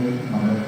ஆண்டவரே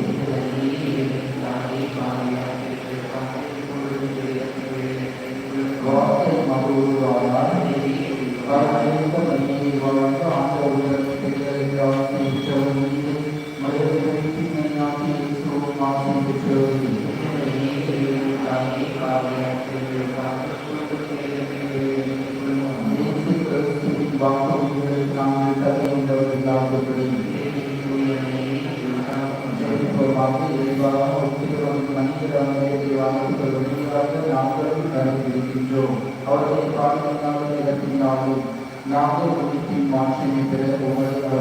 Father, నాకు గురించి మాత్రమే తెలుసుకోవాలి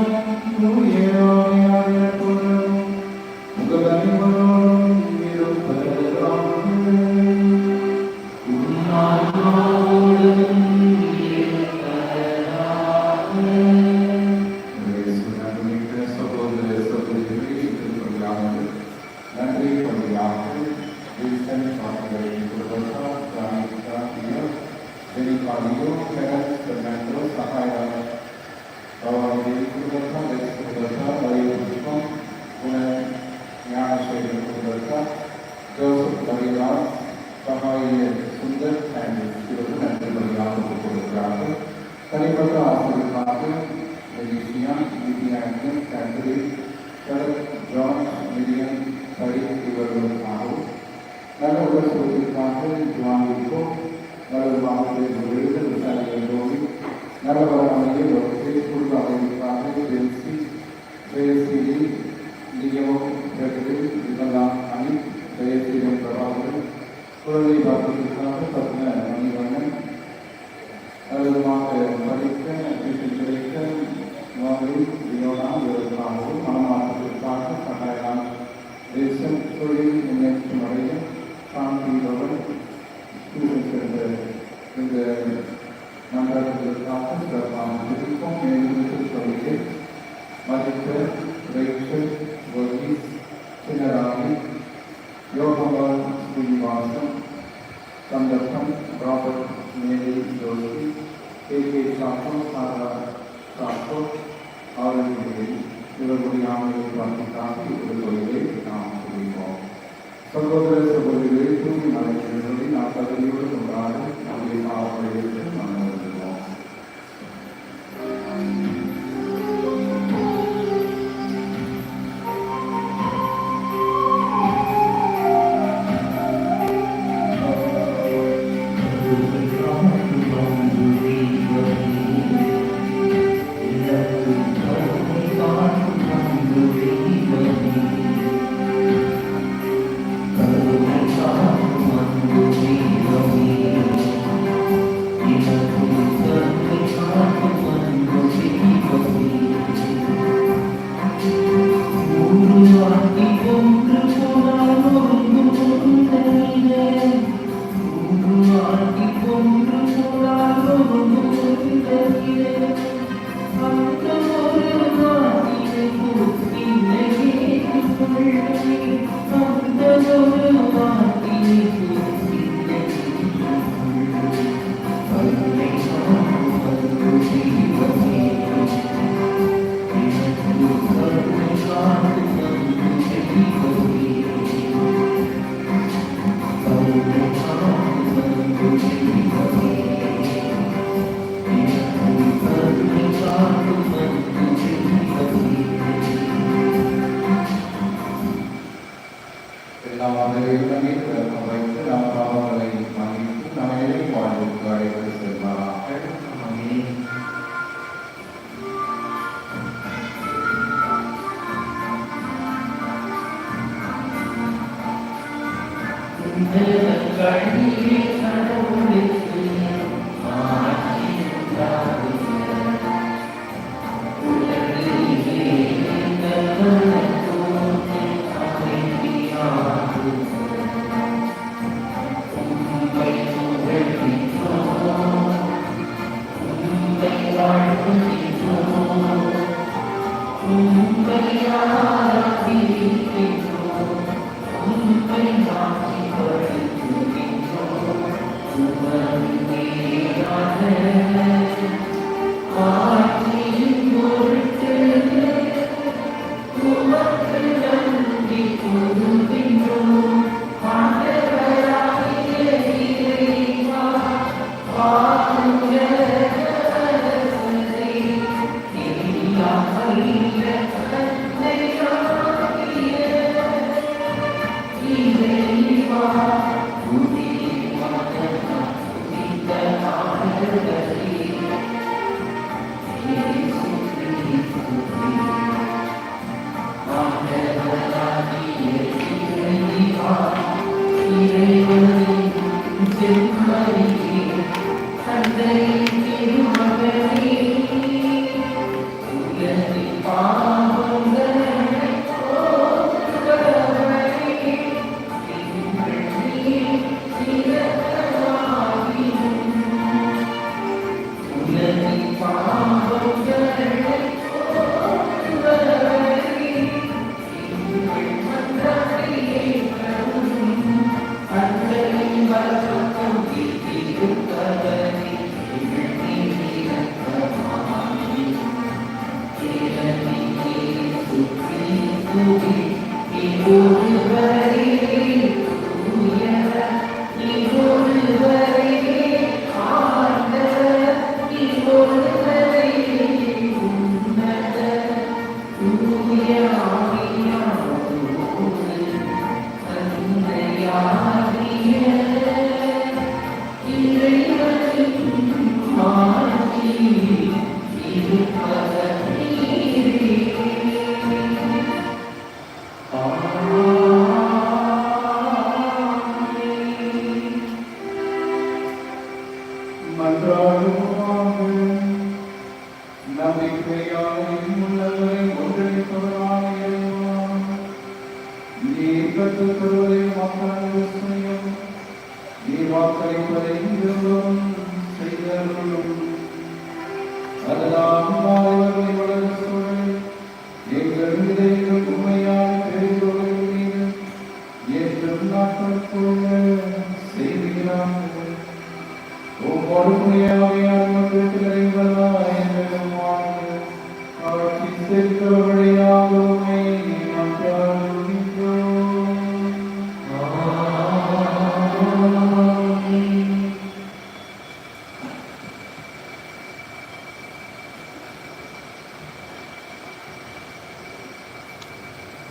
Hallelujah. مرک கேகே சாப்பிட்டோம் சாதா சாப்பிட்டோம் ஆரோக்கியங்களை இவர்களுடைய ஆண்டுகள் பார்த்துக்காக இவர்களை நாம் சொல்கிறோம் சகோதர சகோதரிகளை தூங்கி நாளை நான் சகோதரிகளும் திருவதையும் வாக்களிப்பதையும் நீ வாக்களிப்பதையும் செய்தார்களும்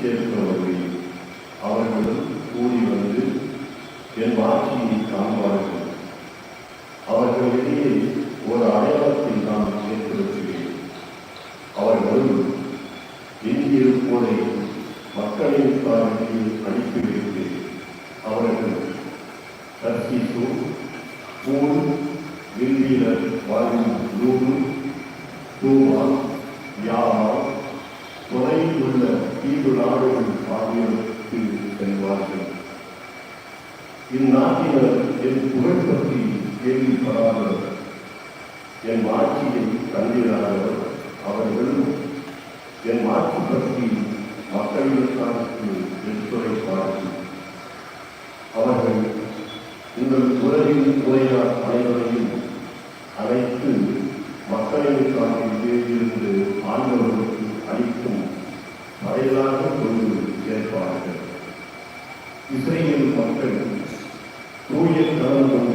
கேட்பவர்கள் அவர்களும் கூடி வந்து என் வாக்கியை காண்பார்கள். அவர்களிடையே ஒரு அடையாளத்தை கேள்வி பரவாயில்லை என் வாழ்க்கையை தந்தீரானவர் அவர்கள் என் வாழ்க்கை பற்றி மக்களுக்காக எடுத்துரைப்பார்கள் அவர்கள் உங்கள் உறவின் உரையார் அனைவரையும் அழைத்து மக்களுக்கான இருந்து ஆண்டவர்களுக்கு அளிக்கும் வரையிலாக கொண்டு சேர்ப்பார்கள் இஸ்ரேல் மக்கள் தூய கலந்து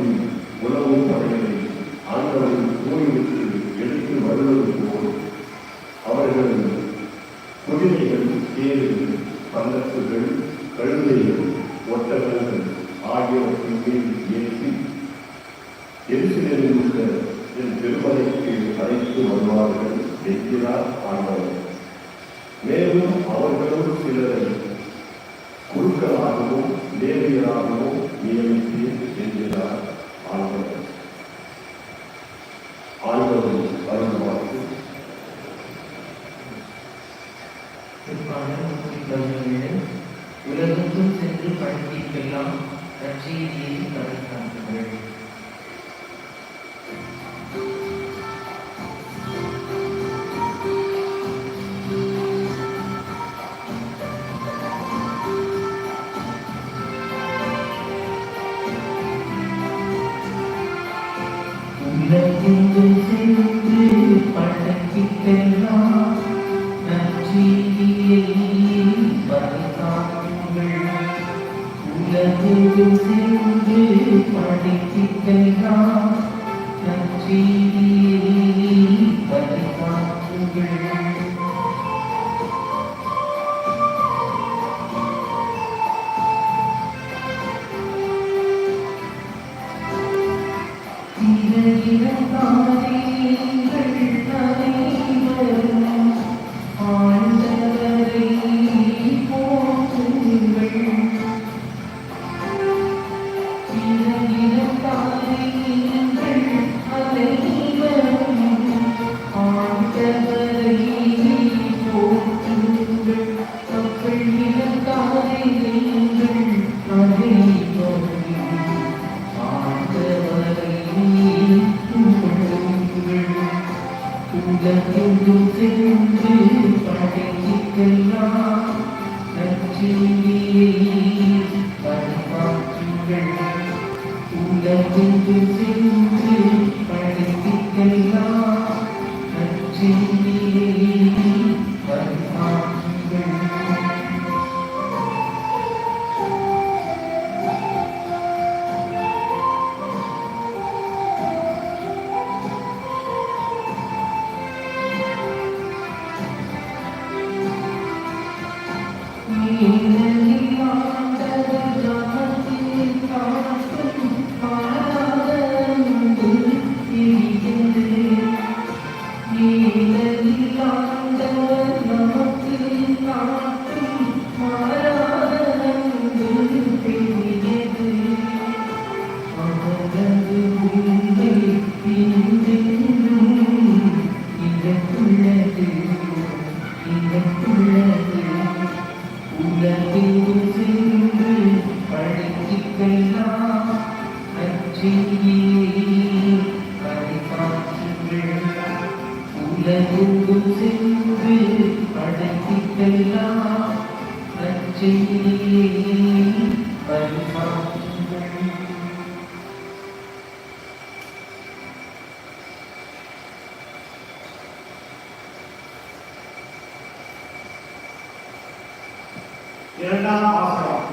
இரண்டாம் வாசகம்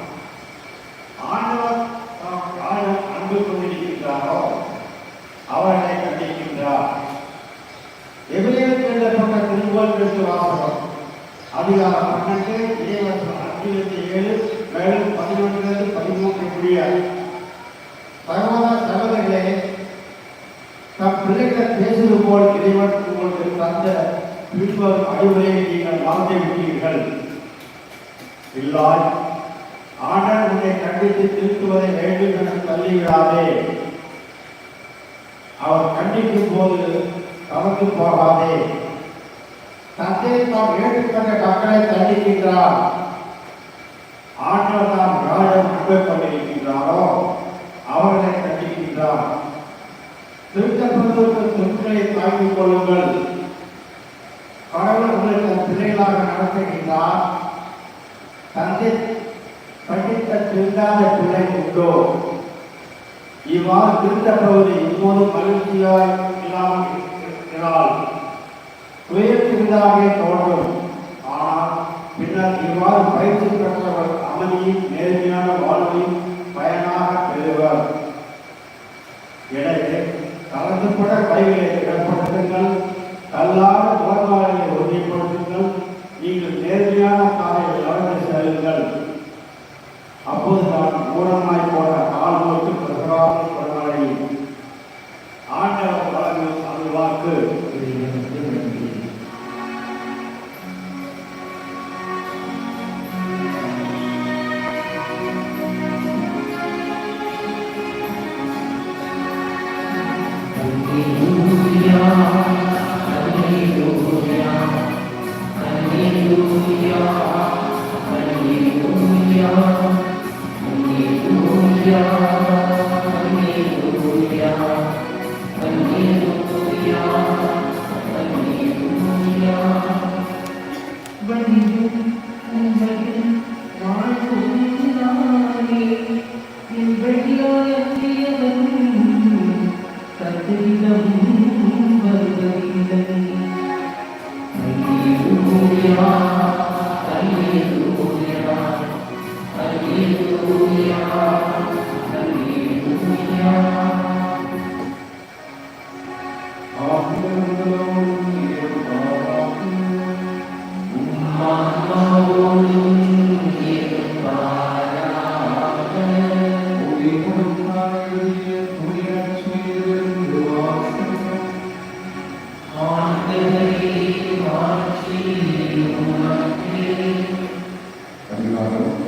ஆண்டவர் தாம் யாரும் அன்பு கொண்டிருக்கின்றாரோ அவர்களை கண்டிக்கின்றார். எபிரேயருக்கு எழுதப்பட்ட திருவள் கிறிஸ்து வாசகம். அதிகாரம் பன்னெண்டு இறைவசம் அஞ்சு ஏழு மேலும் பதினொன்று பதிமூன்று முடிய சகோதர சகோதரிகளே தம் பிள்ளைகள் பேசுவது போல் இறைவன் உங்களுக்கு தந்த பின்வரும் அறிவுரையை நீங்கள் வாழ்ந்து விட்டீர்கள். இல்லாய் ஆண்டர் உன்னை கண்டித்து திருத்துவதை வேண்டும் என தள்ளிவிடாதே. அவர் கண்டிக்கும் போது தவறு போகாதே. தந்தை தாம் ஏற்றுக்கொண்ட மக்களை தள்ளிக்கின்றார் ஆண்டவர் தாம் ராஜம் அன்பை கொண்டிருக்கின்றாரோ அவர்களை கண்டிக்கின்றார் திருத்தப்படுவதற்கு சொற்களை தாங்கிக் கொள்ளுங்கள். கடவுள் உங்களுக்கு தன் பிள்ளைகளாக நடத்துகின்றார். தந்தை படித்த திருந்தாத பிள்ளை உண்டோ? இவ்வாறு திருத்தப்படுவது இப்போது மகிழ்ச்சியாய் இல்லாமல் இருக்கிறாள். துயரத்திருந்தாகவே தோன்றும். ஆனால் பின்னர் இவ்வாறு பயிற்சி பெற்றவர் அமைதியும் நேர்மையான வாழ்வையும் பயனாக பெறுவர். எனவே கலந்துபட கைகளை ஏற்படுத்துங்கள். கல்லாத முழங்காலை When you do, and உண்டாகும்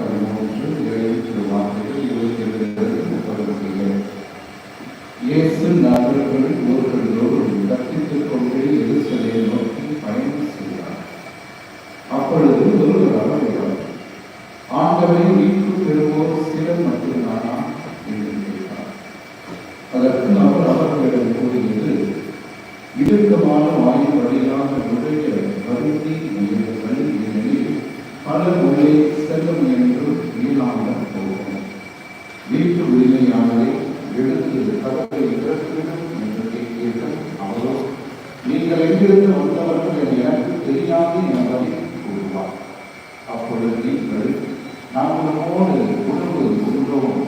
நாம் நம்மோடு உணவு உண்கிறோம்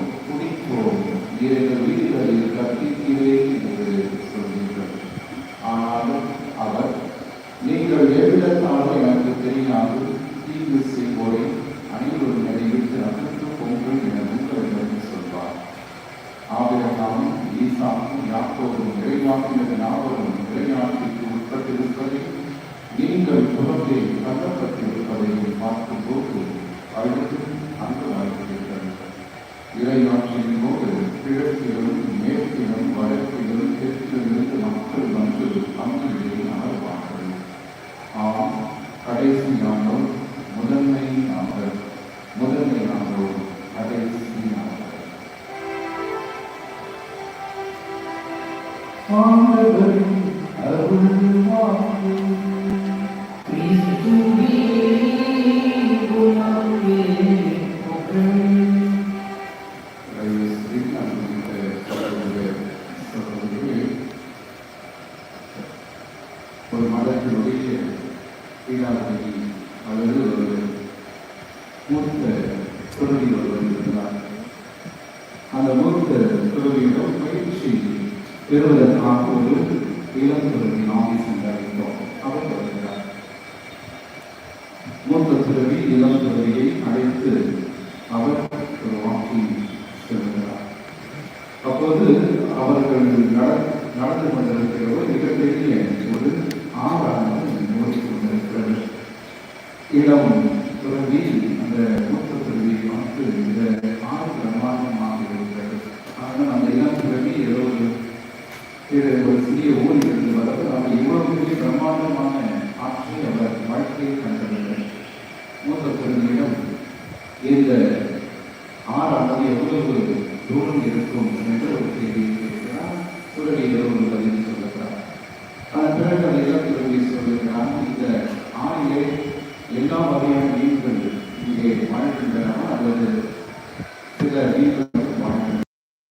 அப்போது அவர்கள் நடந்து கொண்டிருக்கிறது மிகப்பெரிய